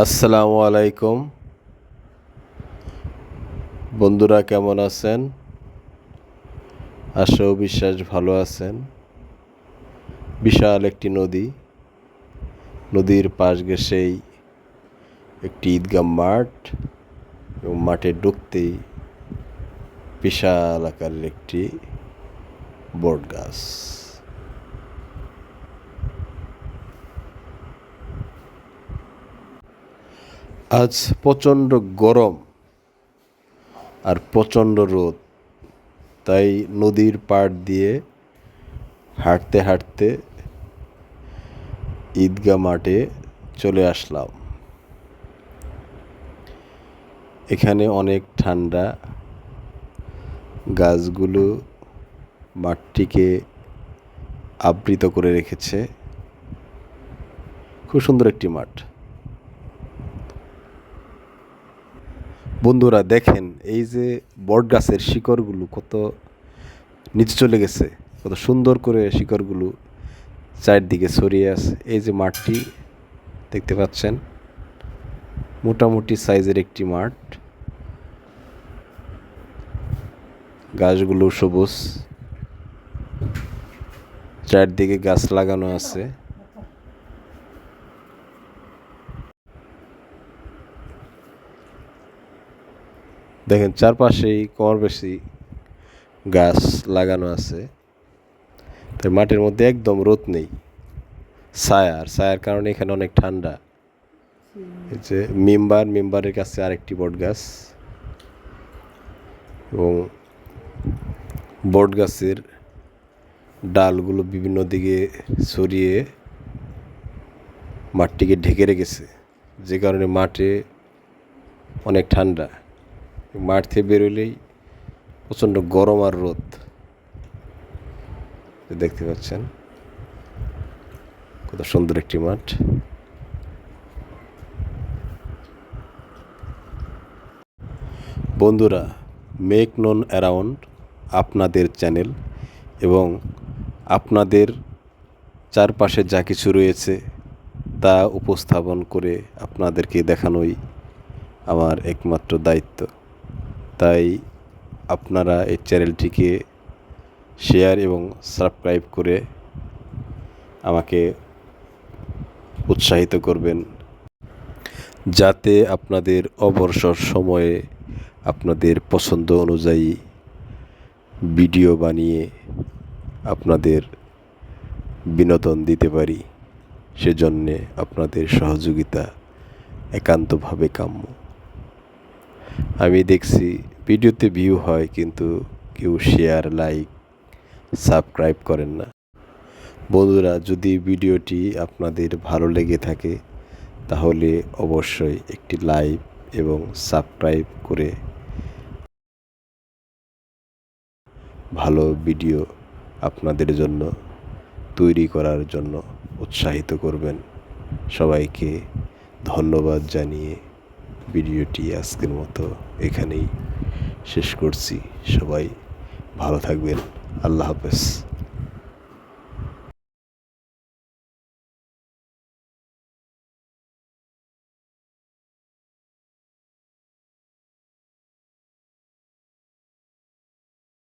আসসালামু আলাইকুম। বন্ধুরা কেমন আছেন? আশাও বিশ্বাস ভালো আছেন। বিশাল একটি নদী। নদীর পাশ ঘেসেই একটি ঈদগাহ মাঠ এবং মাঠে ঢুকতেই বিশাল আকারের একটি বট গাছ আজ প্রচণ্ড গরম আর প্রচণ্ড রোদ। তাই নদীর পাড় দিয়ে হাঁটতে হাঁটতে ঈদগা মাঠে চলে আসলাম। এখানে অনেক ঠান্ডা। গাছগুলো মাঠটিকে আবৃত করে রেখেছে। খুব সুন্দর একটি মাঠ। বন্ধুরা দেখেন, এই যে বট গাছের শিকড়গুলো কত নিচে চলে গেছে, কত সুন্দর করে শিকড়গুলো চারদিকে ছড়িয়ে আছে। এই যে মাঠটি দেখতে পাচ্ছেন, মোটামুটি সাইজের একটি মাঠ। গাছগুলো সবুজ, চারদিকে গাছ লাগানো আছে। দেখেন, চারপাশেই কম বেশি গাছ লাগানো আছে। তাই মাঠের মধ্যে একদম রোদ নেই। ছায়া, আর ছায়ার কারণে এখানে অনেক ঠান্ডা। যে মেম্বার, মেম্বারের কাছে আরেকটি বট গাছ। এবং বট গাছের ডালগুলো বিভিন্ন দিকে ছড়িয়ে মাঠটিকে ঢেকে রেখেছে, যে কারণে মাঠে অনেক ঠান্ডা। মাঠ বেরোলেই প্রচণ্ড গরম আর রোদ। দেখতে পাচ্ছেন, কত সুন্দর একটি মাঠ। বন্ধুরা, মেক নোন অ্যারাউন্ড আপনাদের চ্যানেল এবং আপনাদের চারপাশে যা কিছু রয়েছে তা উপস্থাপন করে আপনাদেরকে দেখানোই আমার একমাত্র দায়িত্ব। তাই আপনারা এই চ্যানেলটিকে শেয়ার এবং সাবস্ক্রাইব করে আমাকে উৎসাহিত করবেন যাতে আপনাদের অবসর সময়ে আপনাদের পছন্দ অনুযায়ী ভিডিও বানিয়ে আপনাদের বিনোদন দিতে পারি। সেজন্যে আপনাদের সহযোগিতা একান্তভাবে কাম্য। আমি দেখছি ভিডিওতে ভিউ হয়, কিন্তু কেউ শেয়ার লাইক সাবস্ক্রাইব করেন না। বন্ধুরা, যদি ভিডিওটি আপনাদের ভালো লেগে থাকে, তাহলে অবশ্যই একটি লাইক এবং সাবস্ক্রাইব করে ভালো ভিডিও আপনাদের জন্য, তৈরি করার জন্য উৎসাহিত করবেন। সবাইকে ধন্যবাদ জানিয়ে ভিডিওটি আজকের মতো এখানেই শেষ করছি। সবাই ভালো থাকবেন। আল্লাহ হাফেজ।